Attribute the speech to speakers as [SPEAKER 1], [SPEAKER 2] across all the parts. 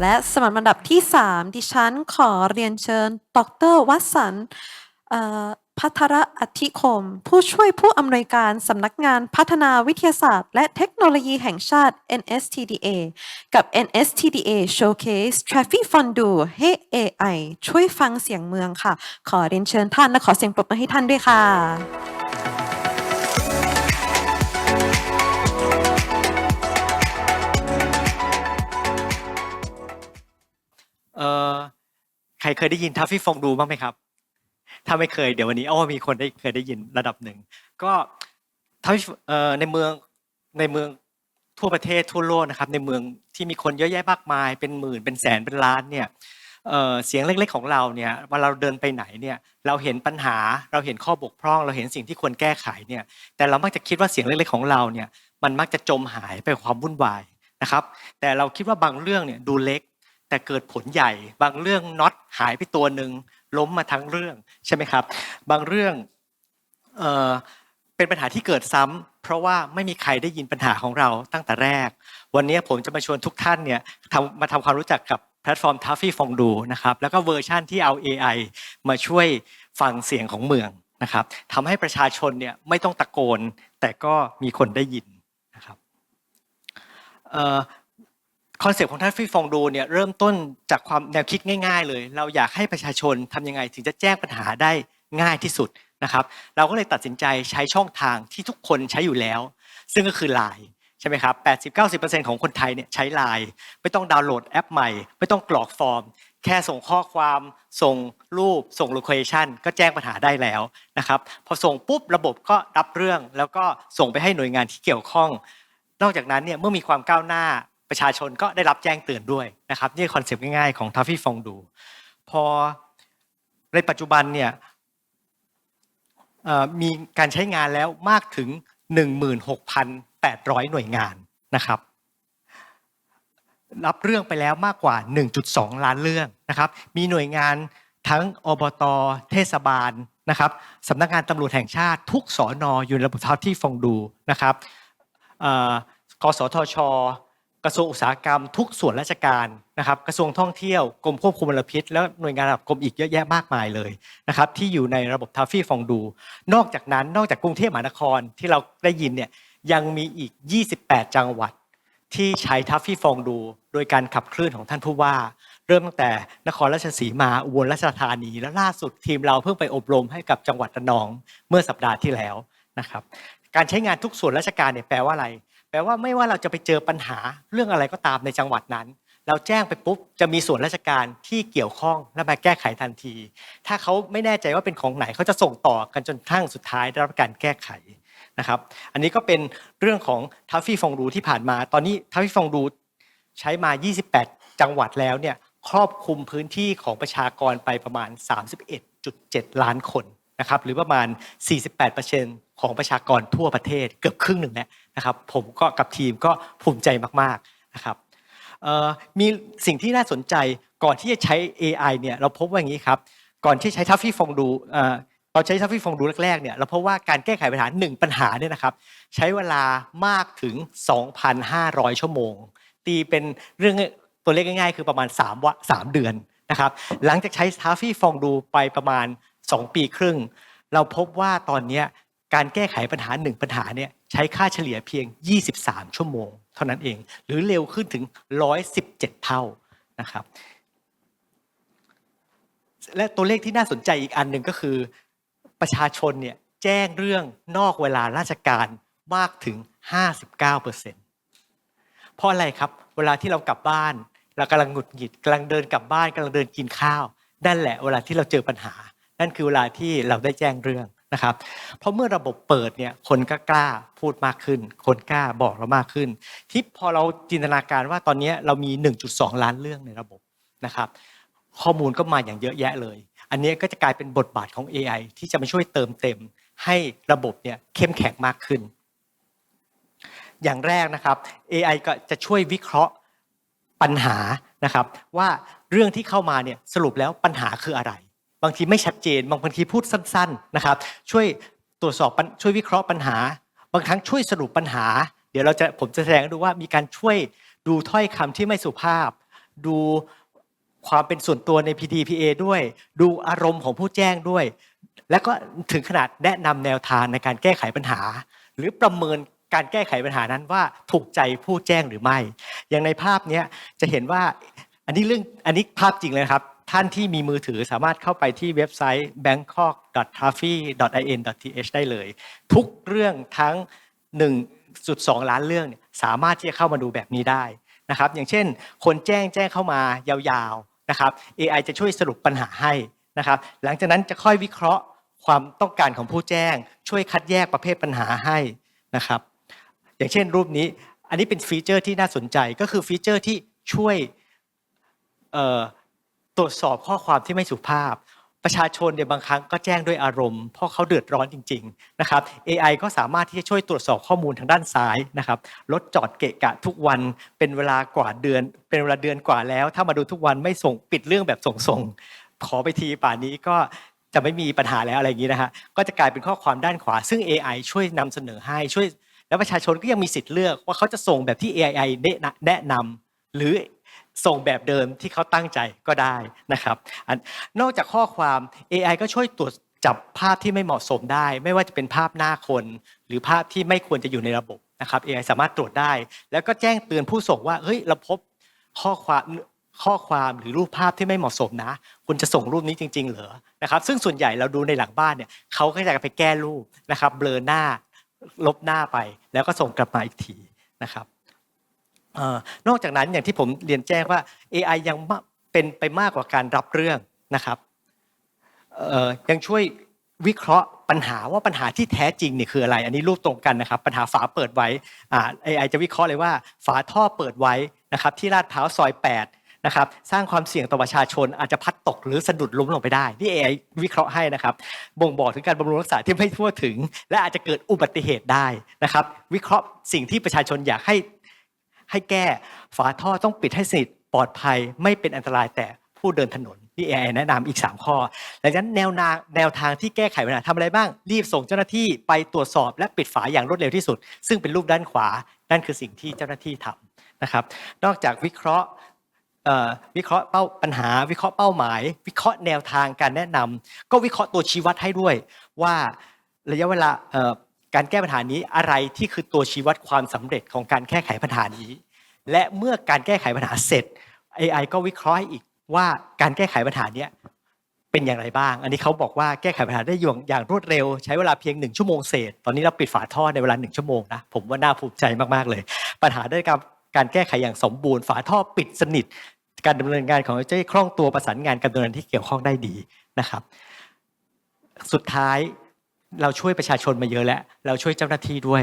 [SPEAKER 1] และสมัครลำดับที่ 3 ดิฉันขอเรียนเชิญ ดรวสันต์เอ่อพัทรอธิคม ผู้ช่วยผู้อำนวยการสำนักงานพัฒนาวิทยาศาสตร์ และเทคโนโลยีแห่งชาติ NSTDA กับ NSTDA Showcase Traffic Fondue ให้ AI ช่วยฟังเสียงเมืองค่ะ ขอเรียนเชิญท่านและขอเสียงปรบมือให้ท่านด้วยค่ะ
[SPEAKER 2] รเคยได้ยินทัฟฟี่ฟองดูบ้างไหมครับ ถ้าไม่เคยเดี๋ยววันนี้อ้อมีคนได้เคยได้ยินระดับหนึ่ง ก็ทัฟฟี่ในเมืองในเมืองทั่วประเทศทั่วโลกนะครับในเมืองที่มีคนเยอะแยะมากมาย เป็นหมื่นเป็นแสนเป็นล้านเนี่ยเสียงเล็กๆของเราเนี่ยวลาเราเดินไปไหนเนี่ยเราเห็นปัญหาเราเห็นข้อบกพร่อง เราเห็นสิ่งที่ควรแก้ไขเนี่ยแต่เรามักจะคิดว่าเสียงเล็กๆของเราเนี่ยมันมักจะจมหายไปความวุ่นวายนะครับ แต่เราคิดว่าบางเรื่องเนี่ยดูเล็ก แต่เกิดผลใหญ่ บางเรื่องน็อตหายไปตัวหนึ่งล้มมาทั้งเรื่องใช่ไหมครับ บางเรื่องเออเป็นปัญหาที่เกิดซ้ำเพราะว่าไม่มีใครได้ยินปัญหาของเราตั้งแต่แรก วันนี้ผมจะมาชวนทุกท่านเนี่ยมาทำความรู้จักกับแพลตฟอร์ม t a f f y ฟองดูนะครับแล้วก็เวอร์ชั่นที่เอา AI มาช่วยฟังเสียงของเมืองนะครับทำให้ประชาชนเนี่ยไม่ต้องตะโกน แต่ก็มีคนได้ยินนะครับ คอนเซปต์ของท่านฟรีฟองดูเนี่ยเริ่มต้นจากความแนวคิดง่าย ๆ เลย เราอยากให้ประชาชนทำยังไงถึงจะแจ้งปัญหาได้ง่ายที่สุดนะครับ เราก็เลยตัดสินใจใช้ช่องทางที่ทุกคนใช้อยู่แล้ว ซึ่งก็คือ Line ใช่ไหมครับ 80-90%ของคนไทยเนี่ยใช้ Line ไม่ต้องดาวน์โหลดแอปใหม่ ไม่ต้องกรอกฟอร์ม แค่ส่งข้อความ ส่งรูป ส่งโลเคชันก็แจ้งปัญหาได้แล้วนะครับ พอส่งปุ๊บระบบก็รับเรื่อง แล้วก็ส่งไปให้หน่วยงานที่เกี่ยวข้อง นอกจากนั้นเนี่ยเมื่อมีความก้าวหน้า ประชาชนก็ได้รับแจ้งเตือนด้วยนะครับนี่คอนเซปต์ง่ายๆของทัฟฟี่ฟองดู พอในปัจจุบันเนี่ยมีการใช้งานแล้วมากถึง 16,800 หน่วยงานนะครับรับเรื่องไปแล้วมากกว่า 1.2 ล้านเรื่องนะครับ มีหน่วยงานทั้งอบต เทศบาลนะครับสำนักงานตำรวจแห่งชาติทุกสอนออยู่ในระบบทัฟที่ฟองดูนะครับกสทช กระทรวงอุตสาหกรรม ทุกส่วนราชการนะครับกระทรวงท่องเที่ยวกรมควบคุมมลพิษ แล้วหน่วยงานระดับกรมอีกเยอะแยะมากมายเลยนะครับที่อยู่ในระบบทัฟฟี่ฟองดู นอกจากนั้นนอกจากกรุงเทพมหานครที่เราได้ยินเนี่ยยังมีอีก 28 จังหวัด ที่ใช้ทัฟฟี่ฟองดู โดยการขับเคลื่อนของท่านผู้ว่า เริ่มตั้งแต่นครราชสีมาอุบลราชธานี และล่าสุดทีมเราเพิ่งไปอบรมให้กับจังหวัดระนองเมื่อสัปดาห์ที่แล้วนะครับการใช้งานทุกส่วนราชการเนี่ยแปลว่าอะไร แปลว่าไม่ว่าเราจะไปเจอปัญหาเรื่องอะไรก็ตามในจังหวัดนั้น เราแจ้งไปปุ๊บจะมีส่วนราชการที่เกี่ยวข้องและมาแก้ไขทันที ถ้าเขาไม่แน่ใจว่าเป็นของไหนเขาจะส่งต่อกันจนทั่งสุดท้ายได้รับการแก้ไขนะครับอันนี้ก็เป็นเรื่องของทัฟฟี่ฟองดูที่ผ่านมา ตอนนี้ทัฟฟี่ฟองดูใช้มา 28 จังหวัดแล้วเนี่ยครอบคลุมพื้นที่ของประชากรไปประมาณ 31.7 ล้านคนนะครับหรือประมาณ 48% ของประชากรทั่วประเทศเกือบครึ่งหนึ่งแล้วนะครับ ผมก็กับทีมก็ภูมิใจมากๆนะครับมีสิ่งที่น่าสนใจก่อนที่จะใช้ AI เนี่ยเราพบว่าอย่างนี้ครับ ก่อนที่ใช้ทัฟฟี่ฟองดูเอ่อตอนใช้ทัฟฟี่ฟองดูแรกๆเนี่ยเราพบว่าการแก้ไขปัญหาหนึ่งปัญหาเนี่ยนะครับใช้เวลามากถึง 2,500 ชั่วโมง ตีเป็นเรื่องตัวเลขง่ายๆ คือประมาณ3วะ3เดือนนะครับหลังจากใช้ทัฟฟี่ฟองดูไปประมาณ 2 ปีครึ่ง เราพบว่าตอนเนี้ย การแก้ไขปัญหาหนึ่งปัญหาเนี่ยใช้ค่าเฉลี่ยเพียง 23 ชั่วโมง เท่านั้นเอง หรือเร็วขึ้นถึง 117 เท่านะครับ และตัวเลขที่น่าสนใจอีกอันหนึ่งก็คือ ประชาชนเนี่ยแจ้งเรื่องนอกเวลาราชการมากถึง 59%เพราะอะไรครับ เวลาที่เรากลับบ้านเรากำลังหงุดหงิดกำลังเดินกลับบ้านกำลังเดินกินข้าวนั่นแหละเวลาที่เราเจอปัญหา นั่นคือเวลาที่เราได้แจ้งเรื่อง นะครับ เพราะเมื่อระบบเปิดเนี่ยคนก็กล้าพูดมากขึ้น คนกล้าบอกเรามากขึ้น ที่พอเราจินตนาการว่าตอนนี้เรามี 1.2 ล้านเรื่องในระบบนะครับ ข้อมูลก็มาอย่างเยอะแยะเลย อันนี้ก็จะกลายเป็นบทบาทของ AI ที่จะมาช่วยเติมเต็ม ให้ระบบเนี่ยเข้มแข็งมากขึ้น อย่างแรกนะครับ AI ก็จะช่วยวิเคราะห์ปัญหานะครับ ว่าเรื่องที่เข้ามาเนี่ยสรุปแล้วปัญหาคืออะไร บางทีไม่ชัดเจนบางทีพูดสั้นๆนะครับ ช่วยตรวจสอบช่วยวิเคราะห์ปัญหา บางครั้งช่วยสรุปปัญหา เดี๋ยวเราจะผมจะแสดงดูว่ามีการช่วยดูถ้อยคำที่ไม่สุภาพ ดูความเป็นส่วนตัวใน PDPA ด้วย ดูอารมณ์ของผู้แจ้งด้วย แล้วก็ถึงขนาดแนะนำแนวทางในการแก้ไขปัญหา หรือประเมินการแก้ไขปัญหานั้นว่าถูกใจผู้แจ้งหรือไม่ อย่างในภาพนี้จะเห็นว่าอันนี้เรื่องอันนี้ภาพจริงเลยครับ ท่านที่มีมือถือสามารถเข้าไปที่เว็บไซต์ bangkok.trafi.in.th ได้เลย ทุกเรื่องทั้ง 1.2 ล้านเรื่องสามารถที่จะเข้ามาดูแบบนี้ได้นะครับอย่างเช่น คนแจ้งแจ้งเข้ามายาวๆนะครับ AI จะช่วยสรุปปัญหาให้นะครับหลังจากนั้นจะค่อยวิเคราะห์ความต้องการของผู้แจ้ง ช่วยคัดแยกประเภทปัญหาให้นะครับอย่างเช่นรูปนี้อันนี้เป็นฟีเจอร์ที่น่าสนใจก็คือฟีเจอร์ที่ช่วย ตรวจสอบข้อความที่ไม่สุภาพ ประชาชนเนี่ยบางครั้งก็แจ้งด้วยอารมณ์ เพราะเขาเดือดร้อนจริงๆนะครับ AI ก็สามารถที่จะช่วยตรวจสอบข้อมูลทางด้านซ้ายนะครับรถจอดเกะกะทุกวันเป็นเวลากว่าเดือน เป็นเวลาเดือนกว่าแล้ว ถ้ามาดูทุกวันไม่ส่งปิดเรื่องแบบส่งๆขอไปทีป่านนี้ก็จะไม่มีปัญหาแล้วอะไรอย่างนี้นะฮะก็จะกลายเป็นข้อความด้านขวา ซึ่ง AI ช่วยนำเสนอให้ช่วย แล้วประชาชนก็ยังมีสิทธิ์เลือกว่าเขาจะส่งแบบที่ AI แนะนำแนะนำหรือ ส่งแบบเดิมที่เขาตั้งใจก็ได้นะครับอันนอกจากข้อความ AI ก็ช่วยตรวจจับภาพที่ไม่เหมาะสมได้ ไม่ว่าจะเป็นภาพหน้าคน หรือภาพที่ไม่ควรจะอยู่ในระบบนะครับ AI สามารถตรวจได้ แล้วก็แจ้งเตือนผู้ส่งว่าเฮ้ยเราพบข้อความข้อความหรือรูปภาพที่ไม่เหมาะสมนะ คุณจะส่งรูปนี้จริง ๆ เหรอนะครับ ซึ่งส่วนใหญ่เราดูในหลังบ้านเนี่ยเขาก็จะไปแก้รูปนะครับเบลอหน้าลบหน้าไป แล้วก็ส่งกลับมาอีกทีนะครับ นอกจากนั้นอย่างที่ผมเรียนแจ้งว่า AI ยังเป็นไปมากกว่าการรับเรื่องนะครับยังช่วยวิเคราะห์ปัญหาว่าปัญหาที่แท้จริงเนี่ยคืออะไร อันนี้รูปตรงกันนะครับ ปัญหาฝาเปิดไว้อ่า AI จะวิเคราะห์เลยว่า ฝาท่อเปิดไว้นะครับที่ลาดพร้าวซอย 8 นะครับ สร้างความเสี่ยงต่อประชาชนอาจจะพัดตกหรือสะดุดล้มลงไปได้นี่ AI วิเคราะห์ให้นะครับ บ่งบอกถึงการบำรุงรักษาที่ไม่ทั่วถึง และอาจจะเกิดอุบัติเหตุได้นะครับ วิเคราะห์สิ่งที่ประชาชนอยากให้ ให้แก้ฝาท่อต้องปิดให้สนิทปลอดภัยไม่เป็นอันตรายแต่ผู้เดินถนนนี่ AI แนะนำอีก 3 ข้อหลังนั้นแนวนาแนวทางที่แก้ไขปัญหาทำอะไรบ้าง รีบส่งเจ้าหน้าที่ไปตรวจสอบและปิดฝาอย่างรวดเร็วที่สุด ซึ่งเป็นรูปด้านขวา นั่นคือสิ่งที่เจ้าหน้าที่ทำนะครับ นอกจากวิเคราะห์วิเคราะห์เป้าปัญหา วิเคราะห์เป้าหมาย วิเคราะห์แนวทางการแนะนำก็วิเคราะห์ตัวชี้วัดให้ด้วยว่าระยะเวลา การแก้ปัญหานี้อะไรที่คือตัวชี้วัดความสำเร็จของการแก้ไขปัญหานี้ และเมื่อการแก้ไขปัญหาเสร็จ AI ก็วิเคราะห์อีกว่าการแก้ไขปัญหาเนี้ยเป็นอย่างไรบ้าง อันนี้เขาบอกว่าแก้ไขปัญหาได้อย่างอย่างรวดเร็ว ใช้เวลาเพียงหนึ่งชั่วโมงเศษ ตอนนี้เราปิดฝาท่อในเวลาหนึ่งชั่วโมงนะ ผมว่าน่าภูมิใจมาก ๆ เลย ปัญหาได้การการแก้ไขอย่างสมบูรณ์ ฝาท่อปิดสนิท การดำเนินงานของเจ้าหน้คล่องตัวประสานงานกับหน่วยงานที่เกี่ยวข้องได้ดีนะครับ สุดท้าย เราช่วยประชาชนมาเยอะแล้วเราช่วยเจ้าหน้าที่ด้วย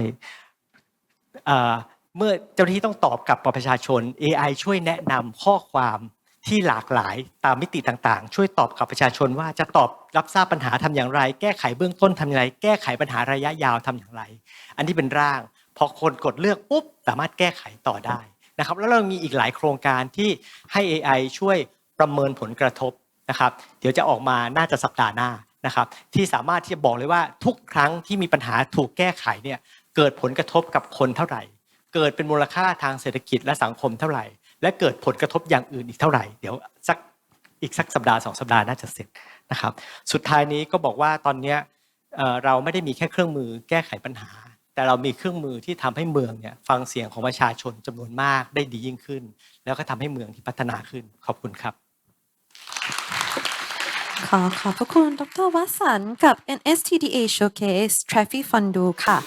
[SPEAKER 2] เมื่อเจ้าหน้าที่ต้องตอบกลับกับประชาชน AI ช่วยแนะนำข้อความที่หลากหลายตามมิติต่างๆ ช่วยตอบกับประชาชนว่าจะตอบรับทราบปัญหาทำอย่างไร แก้ไขเบื้องต้นทำอย่างไร แก้ไขปัญหาระยะยาวทำอย่างไร อันนี้เป็นร่าง พอคนกดเลือกปุ๊บสามารถแก้ไขต่อได้นะครับแล้วเรามีอีกหลายโครงการที่ให้ AI ช่วยประเมินผลกระทบนะครับ เดี๋ยวจะออกมาน่าจะสัปดาห์หน้า นะครับที่สามารถที่จะบอกเลยว่าทุกครั้งที่มีปัญหาถูกแก้ไขเนี่ยเกิดผลกระทบกับคนเท่าไหร่ เกิดเป็นมูลค่าทางเศรษฐกิจและสังคมเท่าไหร่ และเกิดผลกระทบอย่างอื่นอีกเท่าไหร่เดี๋ยวสักอีกสักสัปดาห์สองสัปดาห์น่าจะเสร็จนะครับสุดท้ายนี้ก็บอกว่าตอนนี้เอ่อเราไม่ได้มีแค่เครื่องมือแก้ไขปัญหา แต่เรามีเครื่องมือที่ทำให้เมืองเนี่ยฟังเสียงของประชาชนจำนวนมากได้ดียิ่งขึ้น แล้วก็ทำให้เมืองที่พัฒนาขึ้นขอบคุณครับ
[SPEAKER 1] ขอขอบพระคุณดรวัสันต์กับ NSTDA Showcase Traffic Fund ค่ะ